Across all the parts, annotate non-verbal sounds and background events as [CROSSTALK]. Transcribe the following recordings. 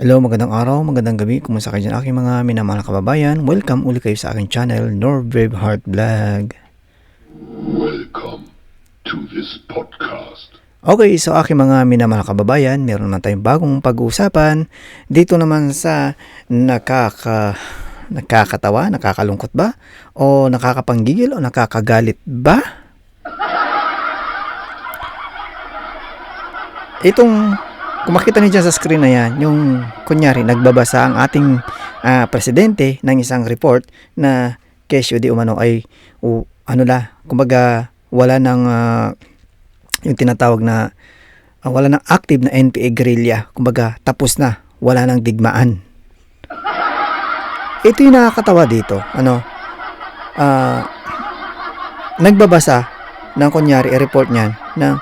Hello, magandang araw, magandang gabi. Kumusta kayo dyan aking mga minamahal na kababayan? Welcome uli kayo sa aking channel, Norbrave Heart Vlog. Welcome to this podcast. Okay, so aking mga minamahal na kababayan, meron naman tayong bagong pag-uusapan. Dito naman sa nakaka nakakatawa, nakakalungkot ba? O nakakapanggigil o nakakagalit ba? Itong kung makita niyo dyan sa screen na yan, yung kunyari nagbabasa ang ating ah, presidente ng isang report na kesyo di umano ay o, ano la, kumbaga wala nang ah, yung tinatawag na ah, wala nang active na NPA guerrilla, kumbaga tapos na, wala nang digmaan. Ito yung nakakatawa dito, ano, ah, nagbabasa ng kunyari i-report niyan ng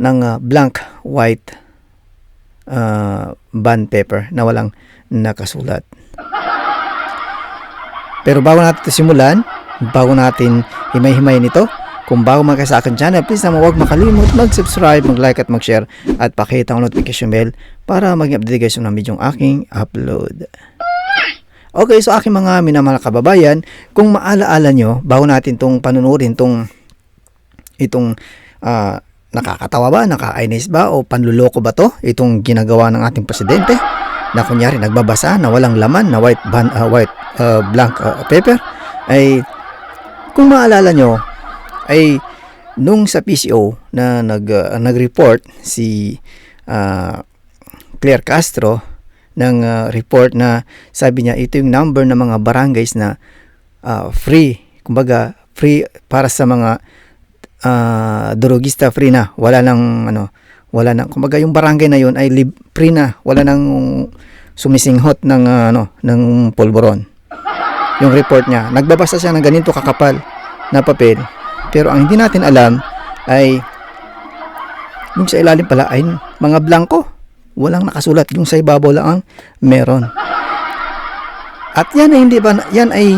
ng ah, blank white uh, bond paper na walang nakasulat. Pero bago natin ito simulan, bago natin himay-himay nito, kung bago mga sa akin channel, please naman huwag makalimut mag-subscribe, mag-like at mag-share at pakita ang notification bell para maging update guys ng video aking upload. Okay, so aking mga minamahal na kababayan, kung maalaala nyo, bago natin itong panunurin, itong itong ah, nakakatawa ba, nakakainis ba? O panluloko ba to? Itong ginagawa ng ating presidente? Na kunyari nagbabasa na walang laman na white ban, ah, white ah, blank ah, paper? Ay kung maalala nyo ay nung sa PCO na nag ah, nag-report si ah, Claire Castro ng ah, report na sabi niya ito yung number ng mga barangays na ah, free kumbaga free para sa mga ah, drugista free na. Wala nang ano, wala nang kumbaga yung barangay na yun ay lib, free na. Wala nang sumisinghot ng ah, ano, ng polvoron. Yung report niya, nagbabasa siya ng ganito kakapal na papel. Pero ang hindi natin alam ay yung sa ilalim pala ay mga blanco. Walang nakasulat. Yung sa ibabaw lang ang meron. At yan ay hindi ba, yan ay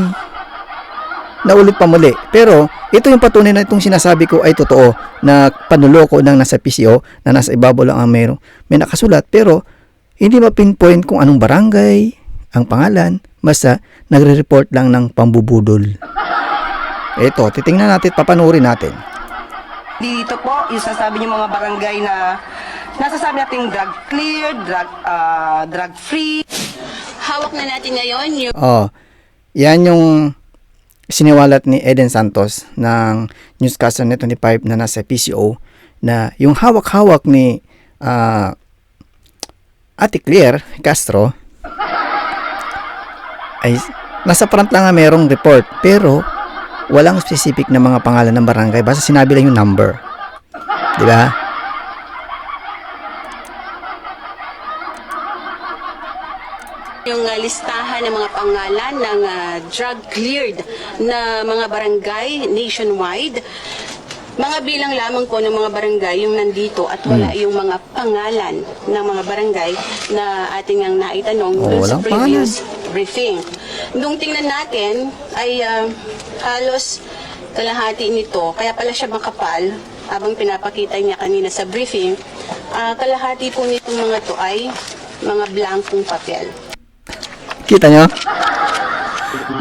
naulit pa muli. Pero ito yung patunay na itong sinasabi ko ay totoo na panuloko ng nasa PCO na nasa ibabaw lang ang meron. May nakasulat pero hindi ma-pinpoint kung anong barangay, ang pangalan, basta nagre-report lang ng pambubudol. Ito, titingnan natin, papanurin natin. Dito po, yung sasabi niyo mga barangay na nasasabi natin drug clear, drug, ah, drug free. hawak na natin ngayon yung Oh, yan yung siniwalat ni Eden Santos ng Newscaster Net 25 na nasa PCO na yung hawak-hawak ni ah, Ate Claire Castro ay nasa front lang nga merong report pero walang specific na mga pangalan ng barangay basta sinabi lang yung number. Di ba? Yung ah, listahan ng mga pangalan ng ah, drug cleared na mga barangay nationwide. Mga bilang lamang po ng mga barangay yung nandito at wala Hmm. yung mga pangalan ng mga barangay na ating ang naitanong Oh, dun sa previous briefing. Nung tingnan natin ay ah, halos kalahati nito, kaya pala siya makapal habang pinapakita niya kanina sa briefing, ah, kalahati po nitong mga to ay mga blankong papel. Kita nyo?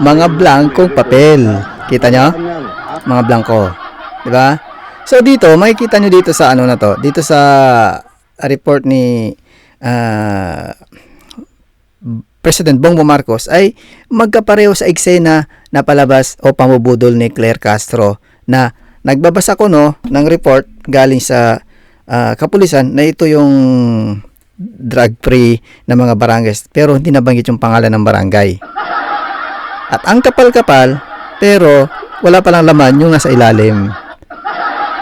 Mga blankong papel. Kita nyo? Mga blanco. Di ba? So dito, makikita nyo dito sa ano na to. Dito sa report ni ah, President Bongbong Marcos ay magkapareho sa eksena na palabas o pamubudol ni Claire Castro na nagbabasa ko no ng report galing sa ah, kapulisan na ito yung drug free na mga barangays pero hindi nabanggit yung pangalan ng barangay. At ang kapal-kapal pero wala palang laman yung nasa ilalim.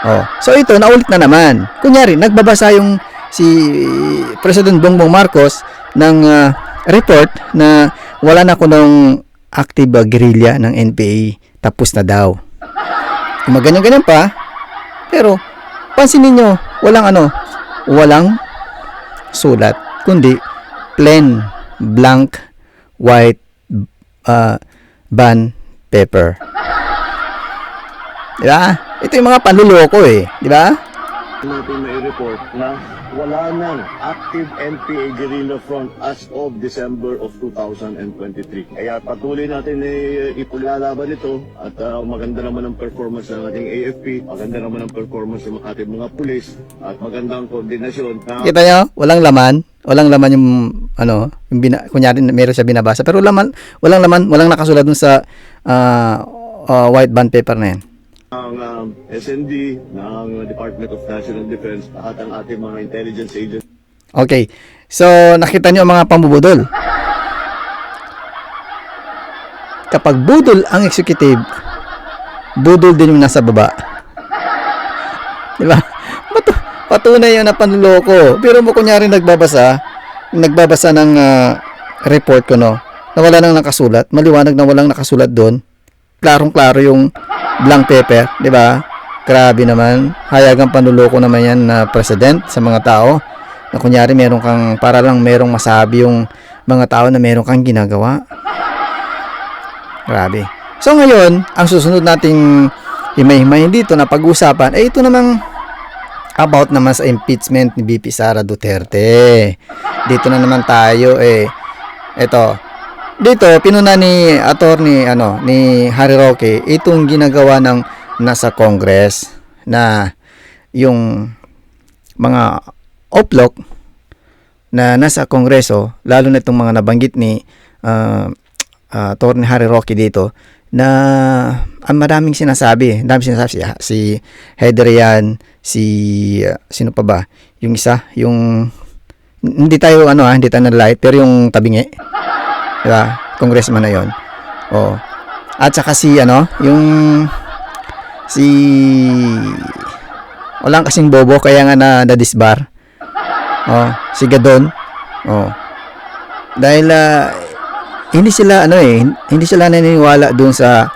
Oh, so ito naulit na naman. Kunyari, nagbabasa yung si President Bongbong Marcos ng ah, report na wala na kunong active ah, guerrilla ng NPA tapos na daw. Yung ganyan-ganyan pa, pero pansinin nyo, walang ano, walang sulat, kundi plain blank white uh, bond paper. Di ba? Ito yung mga panluloko eh. Di ba? Natin may report na wala nang active NPA guerrilla front as of December of 2023. Kaya patuloy natin eh, ipulalaban ito at ah, maganda naman ang performance ng ating AFP, maganda naman ang performance ng ating mga pulis at magandang koordinasyon na Kita nyo, walang laman. Walang laman yung, ano, yung bina, kunyari meron siya binabasa. Pero laman, walang laman, walang nakasulat dun sa ah, ah, white band paper na yan. Ng um, SND, ng Department of National Defense, at ang ating mga intelligence agencies Okay. So, nakita nyo mga pambubudol. Kapag budol ang executive, budol din yung nasa baba. Di ba? Patu patunay yun na panluloko. Pero mo kunyari nagbabasa, nagbabasa ng ah, report ko, no? Na wala nang nakasulat. Maliwanag na walang nakasulat doon. Klarong-klaro yung blank paper. Di ba? Grabe naman. Hayagang panluloko naman yan na president sa mga tao na kunyari meron kang para lang merong masabi yung mga tao na meron kang ginagawa. Grabe. So ngayon, ang susunod nating himay-himayin dito na pag-usapan ay ito namang about naman sa impeachment ni BP Sara Duterte. Dito na naman tayo eh. Ito. Dito pinuna ni attorney ano ni Harry Roque itong ginagawa ng nasa Congress na yung mga oplok na nasa kongreso, lalo na itong mga nabanggit ni uh, Atty. Harry Roque dito, na ang maraming sinasabi. Daming sinasabi si, si Hedrian, si uh, sino pa ba? Yung isa, yung hindi tayo ano ah, hindi tayo na-light, pero yung tabingi. Di ba? Congressman na yon. Oh. At saka si ano, yung si walang kasing bobo kaya nga na na-disbar. Oh, si Gadon. Oh. Dahil ah, hindi sila ano eh, hindi sila naniniwala doon sa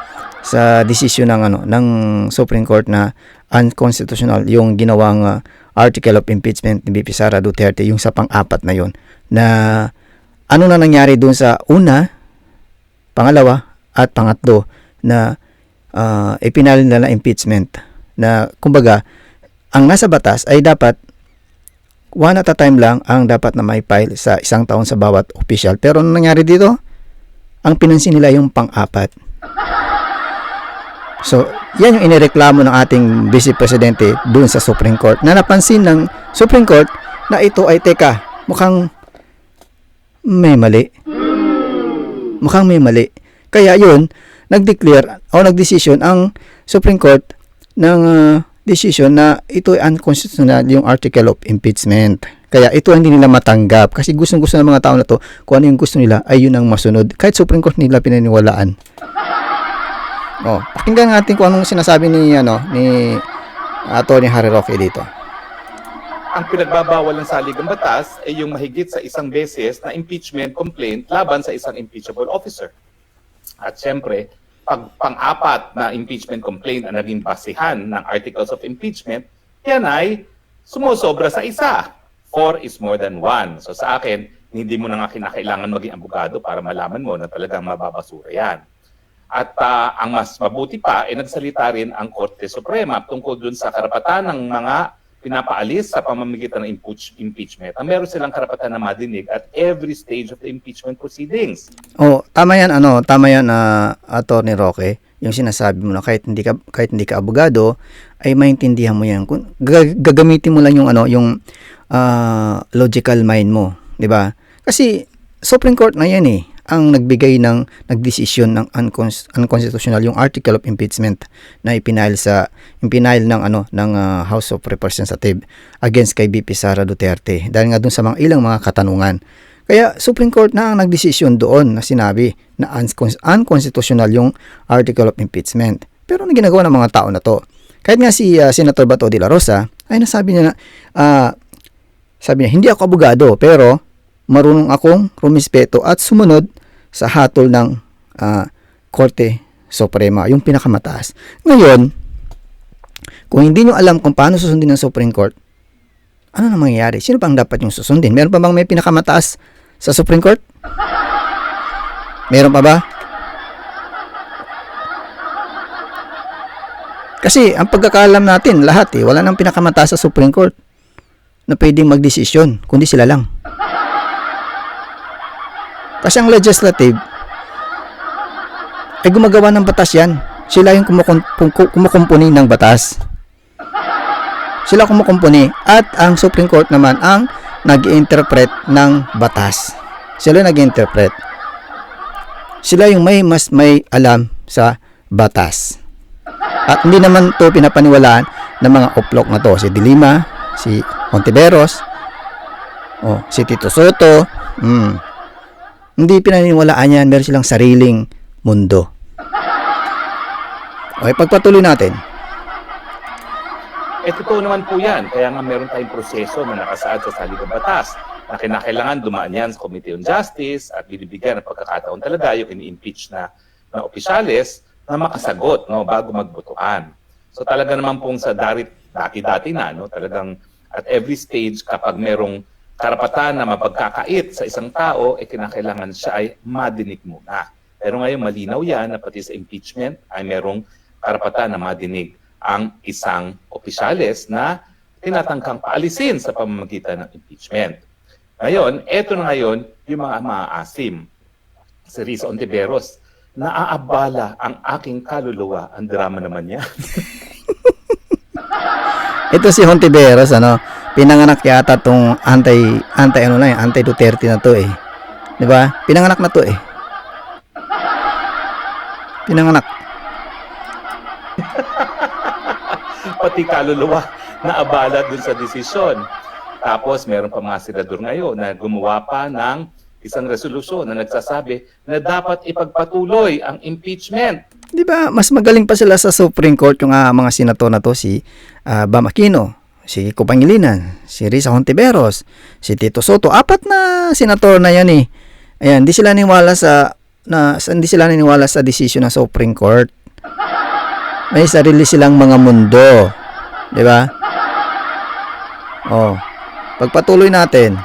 sa desisyon ng ano ng Supreme Court na unconstitutional yung ginawang ah, article of impeachment ni BP Sara Duterte yung sa pang-apat na yon na ano na nangyari doon sa una, pangalawa at pangatlo na uh, ipinalin nila impeachment na kumbaga ang nasa batas ay dapat one at a time lang ang dapat na may file sa isang taon sa bawat official. Pero ano nangyari dito? Ang pinansin nila yung pang-apat. So, yan yung inireklamo ng ating Vice Presidente dun sa Supreme Court na napansin ng Supreme Court na ito ay teka, mukhang may mali. Mukhang may mali. Kaya yun, nag-declare o nag-decision ang Supreme Court ng uh, decision na ito ay unconstitutional yung article of impeachment. Kaya ito hindi nila matanggap kasi gustong gusto ng mga tao na to kung ano yung gusto nila ay yun ang masunod. Kahit Supreme Court nila pinaniwalaan. Oh, pakinggan natin kung anong sinasabi ni ano ni Attorney Harry Roque dito. Ang pinagbabawal ng saligang batas ay yung mahigit sa isang beses na impeachment complaint laban sa isang impeachable officer. At siyempre, pag pang-apat na impeachment complaint ang naging basihan ng articles of impeachment, yan ay sumusobra sa isa. Four is more than one. So sa akin, hindi mo na nga kinakailangan maging abogado para malaman mo na talagang mababasura yan. At ah, ang mas mabuti pa, ay nagsalita rin ang Korte Suprema tungkol dun sa karapatan ng mga pinapaalis sa pamamagitan ng impeach- impeachment. Ang meron silang karapatan na madinig at every stage of the impeachment proceedings. Oh, tama yan ano, tama yan na Attorney Roque, yung sinasabi mo na kahit hindi ka kahit hindi ka abogado ay maintindihan mo yan. Kung gag- gagamitin mo lang yung ano, yung ah, logical mind mo, 'di ba? Kasi Supreme Court na yan eh ang nagbigay ng nagdesisyon ng uncons- unconstitutional yung article of impeachment na ipinail sa ipinail ng ano ng ah, House of Representatives against kay BP Sara Duterte dahil nga dun sa mga ilang mga katanungan. Kaya Supreme Court na ang nagdesisyon doon na sinabi na uncons- unconstitutional yung article of impeachment. Pero ano ginagawa ng mga tao na to? Kahit nga si ah, Senator Bato de la Rosa ay nasabi niya na ah, sabi niya hindi ako abogado pero marunong akong rumispeto at sumunod sa hatol ng ah, Korte Suprema, yung pinakamataas. Ngayon, kung hindi nyo alam kung paano susundin ng Supreme Court, ano na mangyayari? Sino bang dapat yung susundin? Meron pa bang may pinakamataas sa Supreme Court? Meron pa ba? Kasi ang pagkakaalam natin, lahat eh, wala nang pinakamataas sa Supreme Court na pwedeng magdesisyon, kundi sila lang. Kasi ang legislative, ay gumagawa ng batas yan. Sila yung kumukumpuni ng batas. Sila kumukumpuni at ang Supreme Court naman ang nag-interpret ng batas. Sila nag-interpret. Sila yung may mas may alam sa batas. At hindi naman to pinapaniwalaan ng mga uplok na to. Si Dilima, si Montiveros, oh, si Tito Soto. Mm. Hindi pinaniniwalaan yan. Meron silang sariling mundo. Okay, pagpatuloy natin. Eh, totoo naman po yan. Kaya nga meron tayong proseso na nakasaad sa saligang batas na kinakailangan dumaan yan sa Committee on Justice at binibigyan ng pagkakataon talaga yung ini-impeach na, na opisyales na makasagot no, bago magbotohan. So talaga naman pong sa darit, dati-dati na, no, talagang at every stage kapag merong karapatan na mapagkakait sa isang tao, eh kinakailangan siya ay madinig muna. Pero ngayon malinaw yan na pati sa impeachment ay merong karapatan na madinig ang isang opisyales na tinatangkang paalisin sa pamamagitan ng impeachment. Ngayon, eto na ngayon yung mga maaasim. Si Risa Ontiveros, naaabala ang aking kaluluwa. Ang drama naman niya. [LAUGHS] Ito si Hontiveros, ano, pinanganak yata tong anti anti ano na, anti Duterte na to eh. 'Di ba? Pinanganak na to eh. Pinanganak. [LAUGHS] Pati kaluluwa naabala dun sa desisyon. Tapos meron pa mga senador ngayon na gumawa pa ng isang resolusyon na nagsasabi na dapat ipagpatuloy ang impeachment. 'Di ba? Mas magaling pa sila sa Supreme Court yung ah, mga senator na to si ah, Bam Aquino, si Kupangilinan, si Risa Hontiveros, si Tito Soto. Apat na senator na 'yan eh. Ayan, di sila niniwala sa na hindi sila niniwala sa desisyon ng Supreme Court. May sarili silang mga mundo. 'Di ba? Oh. Pagpatuloy natin.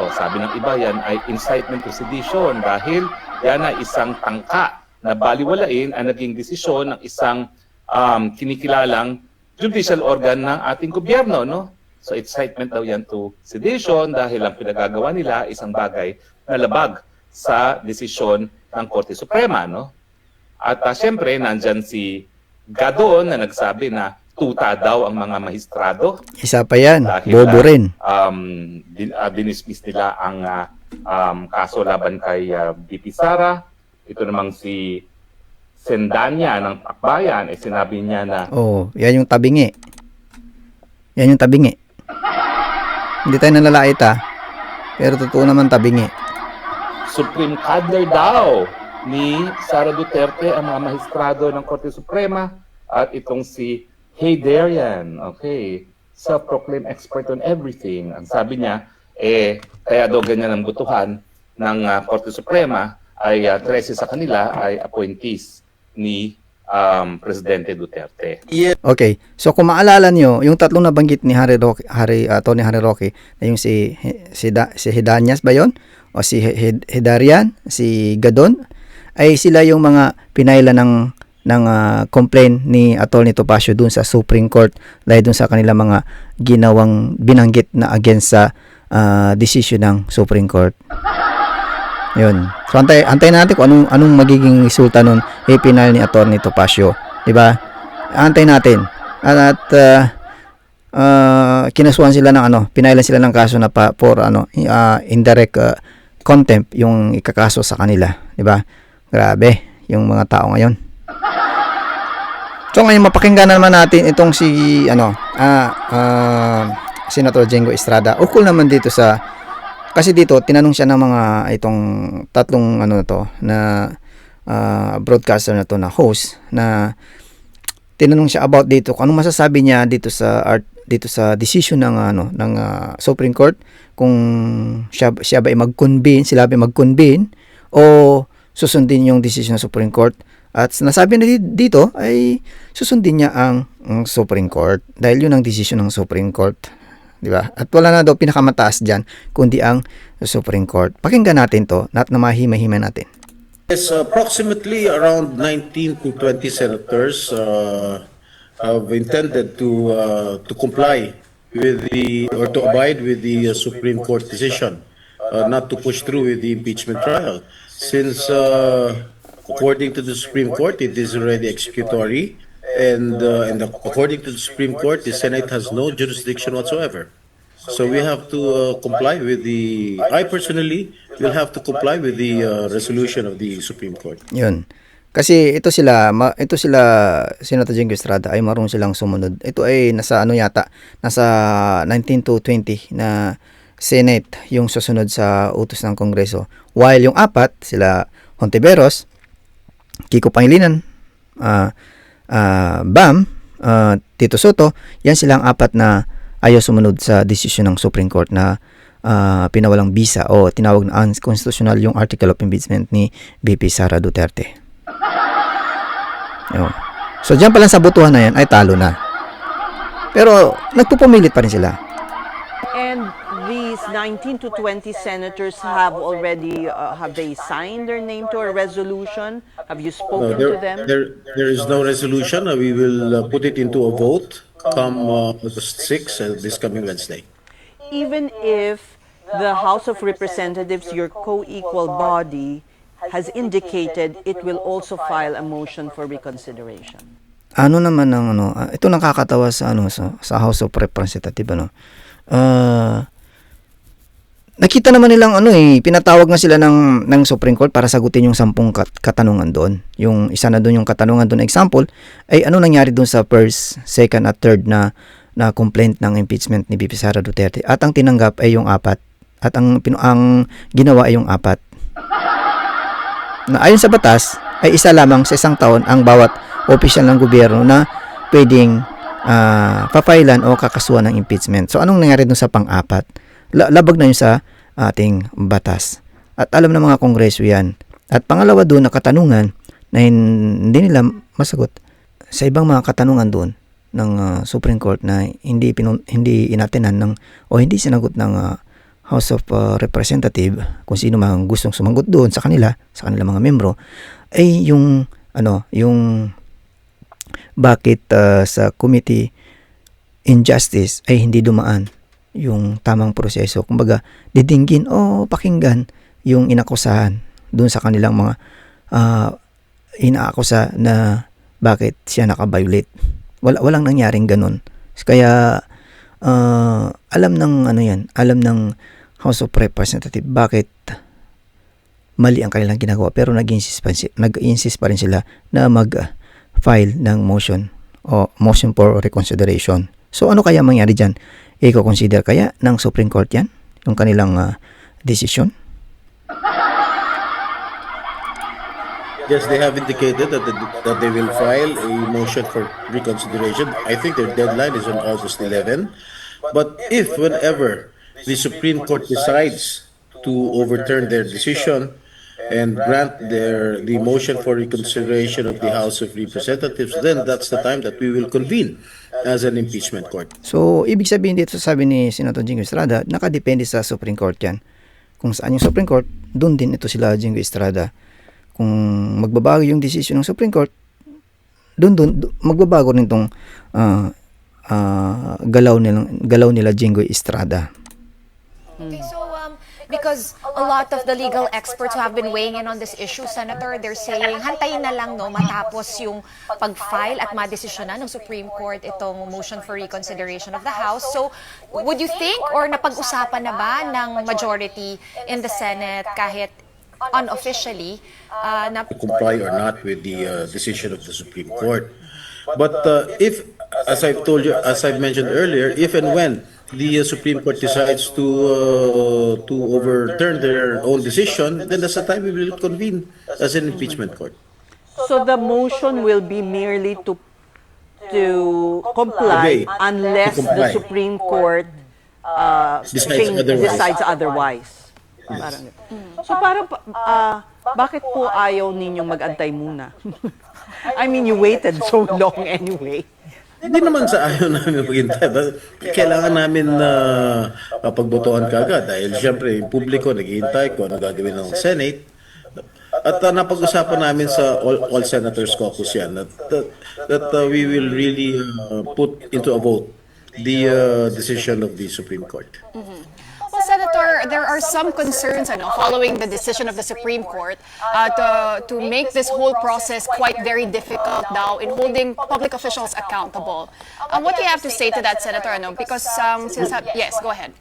O, sabi ng iba yan ay incitement to sedition dahil yan ay isang tangka na baliwalain ang naging desisyon ng isang um, kinikilalang judicial organ ng ating gobyerno. No? So incitement daw yan to sedition dahil ang pinagagawa nila isang bagay na labag sa desisyon ng Korte Suprema. No? At uh, syempre, nandyan si Gadon na nagsabi na tuta daw ang mga mahistrado Isa pa 'yan, Dahil, bobo ah, rin. um, din, uh, dinismiss nila ang ah, um, kaso laban kay uh, BP Sara. Ito namang si Sendanya ng Akbayan, eh sinabi niya na Oh, yan yung tabingi. Yan yung tabingi. Hindi tayo nalalait ah. Pero totoo naman tabingi. Supreme Cadre daw ni Sara Duterte ang mga mahistrado ng Korte Suprema at itong si Hey Darian, okay, self-proclaimed expert on everything. Ang sabi niya, eh, kaya daw ganyan ang butuhan ng ah, Korte Suprema ay uh, 13 sa kanila ay appointees ni um, Presidente Duterte. Okay. So kung maalala nyo, yung tatlong nabanggit ni Harry Roque, Harry uh, Tony Harry Roque, na yung si si, da, si Hidanyas ba 'yon? O si Hid- Hidarian, si Gadon, ay sila yung mga pinayla ng ng ah, complaint ni Atty. Topacio dun sa Supreme Court dahil dun sa kanila mga ginawang binanggit na against sa ah, decision ng Supreme Court. Yun. So antay antayin natin kung anong anong magiging resulta nun ipinal ni Atty. Topacio, 'di ba? Antayin natin. At, at ah, ah, kinasuhan sila ng ano, pinailan sila ng kaso na pa for ano, ah, indirect ah, contempt yung ikakaso sa kanila, 'di ba? Grabe yung mga tao ngayon. So ngayon mapakinggan na naman natin itong si ano, ah, ah, Senator Jengo Estrada. Ukol naman dito sa kasi dito tinanong siya ng mga itong tatlong ano na to na ah, broadcaster na to na host na tinanong siya about dito kung anong masasabi niya dito sa art dito sa decision ng ano ng ah, Supreme Court kung siya siya ba ay mag-convene, sila ba mag-convene o susundin yung decision ng Supreme Court at nasabi na di- dito ay susundin niya ang, ang Supreme Court dahil yun ang decision ng Supreme Court. Di ba? At wala na daw pinakamataas diyan kundi ang Supreme Court. Pakinggan natin to at na mahima-hima natin. Yes, approximately around 19 to 20 senators uh, have intended to uh, to comply with the or to abide with the uh, Supreme Court decision, uh, not to push through with the impeachment trial, since uh, according to the Supreme Court it is already executory, and uh, and according to the Supreme Court the Senate has no jurisdiction whatsoever. So we have to uh, comply with the. I personally will have to comply with the uh, resolution of the Supreme Court. Yun. Kasi ito sila, ma, ito sila, Senator Jingo Estrada, ay marunong silang sumunod. Ito ay nasa ano yata, nasa 19 to 20 na Senate yung susunod sa utos ng Kongreso. While yung apat, sila Hontiveros, Kiko Pangilinan, ah ah, Bam, ah, Tito Soto, yan silang apat na ayaw sumunod sa desisyon ng Supreme Court na ah, pinawalang bisa o tinawag na unconstitutional yung article of impeachment ni BP Sara Duterte. Yun. So diyan pa lang sa botohan na yan ay talo na. Pero nagpupumilit pa rin sila. And 19 to 20 senators have already, uh, have they signed their name to a resolution? Have you No, spoken there, to them? there, there is no resolution. Uh, We will uh, put it into a vote come uh, the 6th, uh, this coming Wednesday. Even if the House of Representatives, your co-equal body, has indicated it will also file a motion for reconsideration. Ano naman ang ano, ah, ito nakakatawa sa ano sa, sa House of Representatives ano. Ah, nakita naman nilang ano eh, pinatawag na sila ng ng Supreme Court para sagutin yung sampung kat- katanungan doon. Yung isa na doon yung katanungan doon example ay ano nangyari doon sa first, second at third na na complaint ng impeachment ni BP Duterte at ang tinanggap ay yung apat at ang pinu- ang ginawa ay yung apat. Na ayon sa batas ay isa lamang sa isang taon ang bawat opisyal ng gobyerno na pwedeng ah, papailan o kakasuhan ng impeachment. So anong nangyari dun sa pang-apat? La- labag na yun sa ating batas. At alam ng mga kongreso yan. At pangalawa doon na katanungan na hin- hindi nila masagot sa ibang mga katanungan doon ng ah, Supreme Court na hindi pinun- hindi inatenan ng o hindi sinagot ng ah, House of ah, Representative kung sino mang gustong sumagot doon sa kanila sa kanilang mga membro ay yung ano yung bakit ah, sa Committee Injustice ay hindi dumaan yung tamang proseso. Kumbaga, didinggin o pakinggan yung inakusahan doon sa kanilang mga ah, inaakusa na bakit siya nakabiolate. Wala, walang nangyaring ganun. Kaya, ah, alam ng ano yan, alam ng House of Representative bakit mali ang kanilang ginagawa pero nag-insist pa, si- nag-insist pa rin sila na mag-file ng motion o motion for reconsideration. So ano kaya mangyari dyan? I-consider kaya ng Supreme Court yan? Yung kanilang ah, decision? Yes, they have indicated that, they- that they will file a motion for reconsideration. I think their deadline is on August 11. But if, whenever the Supreme Court decides to overturn their decision and grant their the motion for reconsideration of the House of Representatives, then that's the time that we will convene as an impeachment court. So, ibig sabihin dito, sabi ni Senator Jingo Estrada, nakadepende sa Supreme Court yan. Kung saan yung Supreme Court, doon din ito sila Jingo Estrada. Kung magbabago yung decision ng Supreme Court, doon doon do- magbabago rin tong ah, ah, galaw nila galaw nila Jingo Estrada. Okay, so because a lot of the legal experts who have been weighing in on this issue, Senator, they're saying hantayin na lang no matapos yung pag-file at madesisyonan ng Supreme Court itong motion for reconsideration of the House. So, would you think or napag-usapan na ba ng majority in the Senate kahit unofficially uh, na to comply or not with the uh, decision of the Supreme Court. But uh, if, as I've told you, as I've mentioned earlier, if and when the uh, Supreme Court decides to uh, to overturn their own decision, then that's the time we will convene as an impeachment court. So the motion will be merely to to Obey. comply To unless comply. the Supreme Court uh, Decides change- otherwise. decides otherwise. Parang, so parang, pa- ah, bakit po ayaw ninyong mag-antay muna? [LAUGHS] I mean, you waited so long anyway. Hindi naman sa ayaw namin maghintay. Kailangan namin na pagbotohan kagad dahil siyempre yung publiko naghihintay kung ano gagawin ng Senate. at uh, napag-usapan namin sa all, all senators caucus yan that that, that uh, we will really uh, put into a vote the uh, decision of the Supreme Court. Well, Senator, there are some concerns ano, following the decision of the Supreme Court uh, to, to make this whole process quite very difficult now in holding public officials accountable. Um, what do you have to say to that, Senator? Ano? Because, um, yes, go ahead.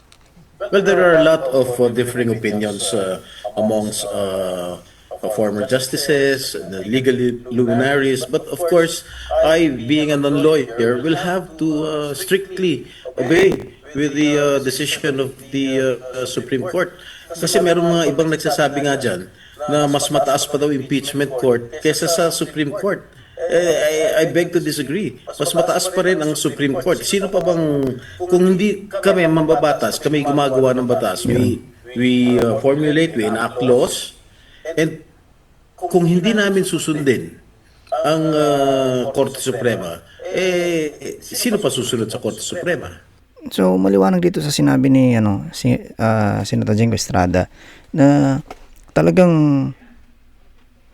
Well, there are a lot of uh, differing opinions uh, amongst uh, uh, former justices, the legal luminaries, but of course, I, being a non-lawyer, will have to uh, strictly obey with the uh, decision of the uh, Supreme Court. Kasi meron mga ibang nagsasabi nga dyan na mas mataas pa daw impeachment court kesa sa Supreme Court. Eh, I, I beg to disagree. Mas mataas pa rin ang Supreme Court. Sino pa bang, kung hindi kami mambabatas, kami gumagawa ng batas, we, we uh, formulate, we enact laws, and kung hindi namin susundin ang uh, Korte Suprema, eh, sino pa susunod sa Korte Suprema? So maliwanag dito sa sinabi ni ano si ah, Senator Jengo Estrada na talagang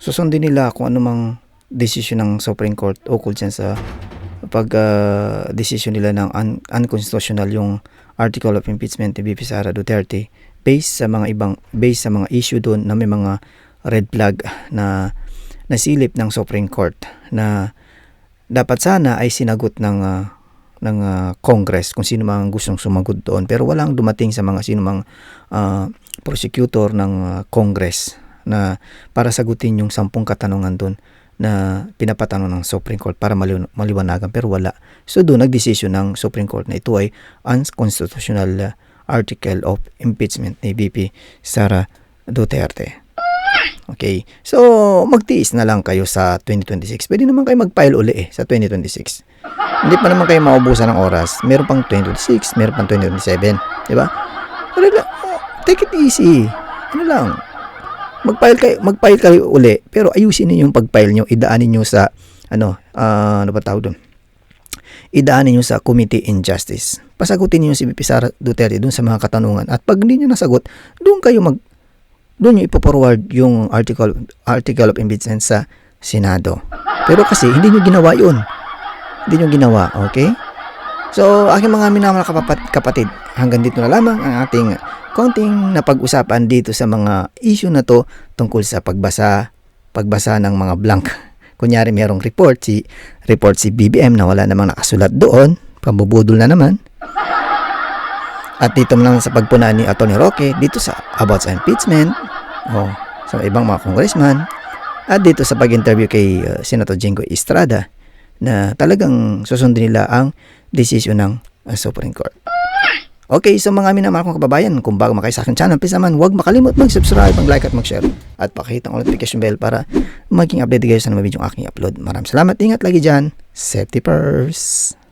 susundin nila kung anumang desisyon ng Supreme Court ukol dyan sa pag ah, desisyon nila ng un- unconstitutional yung article of impeachment ni BP Sara Duterte based sa mga ibang based sa mga issue doon na may mga red flag na nasilip ng Supreme Court na dapat sana ay sinagot ng ah, ng ah, Congress kung sino mang gustong sumagot doon pero walang dumating sa mga sino mang ah, prosecutor ng ah, Congress na para sagutin yung sampung katanungan doon na pinapatanong ng Supreme Court para maliw- maliwanagan pero wala. So doon nagdesisyon ng Supreme Court na ito ay unconstitutional article of impeachment ni BP Sara Duterte. Okay. So, magtiis na lang kayo sa 2026. Pwede naman kayo mag-file uli eh sa 2026. Hindi pa naman kayo maubusan ng oras. Meron pang 2026, meron pang 2027. Di ba? Rela- take it easy. Ano lang. Mag-file kayo, mag-file kayo uli. Pero ayusin niyo yung pag-file nyo. Idaanin nyo sa, ano, ah, ano ba tawag doon? Idaanin nyo sa Committee in Justice. Pasagutin niyo si BP Sara Duterte doon sa mga katanungan. At pag hindi nyo nasagot, doon kayo mag doon nyo ipo-forward yung article article of impeachment sa Senado. Pero kasi hindi nyo ginawa yun. Hindi nyo ginawa, okay? So, aking mga minamahal kapapat, kapatid, hanggang dito na lamang ang ating konting napag-usapan dito sa mga issue na to tungkol sa pagbasa pagbasa ng mga blank. Kunyari merong report si report si BBM na wala namang nakasulat doon, pambubudol na naman. At dito naman sa pagpuna ni Atty. Roque dito sa about sa impeachment o sa ibang mga congressman at dito sa pag-interview kay uh, Senator Jingo Estrada na talagang susundin nila ang desisyon ng uh, Supreme Court. Okay, so mga minamahal kong kababayan, kung bago makayo sa aking channel, please naman huwag makalimot mag-subscribe, mag-like at mag-share at pakita ang notification bell para maging update kayo sa mga video aking upload. Maraming salamat, ingat lagi dyan. Safety first!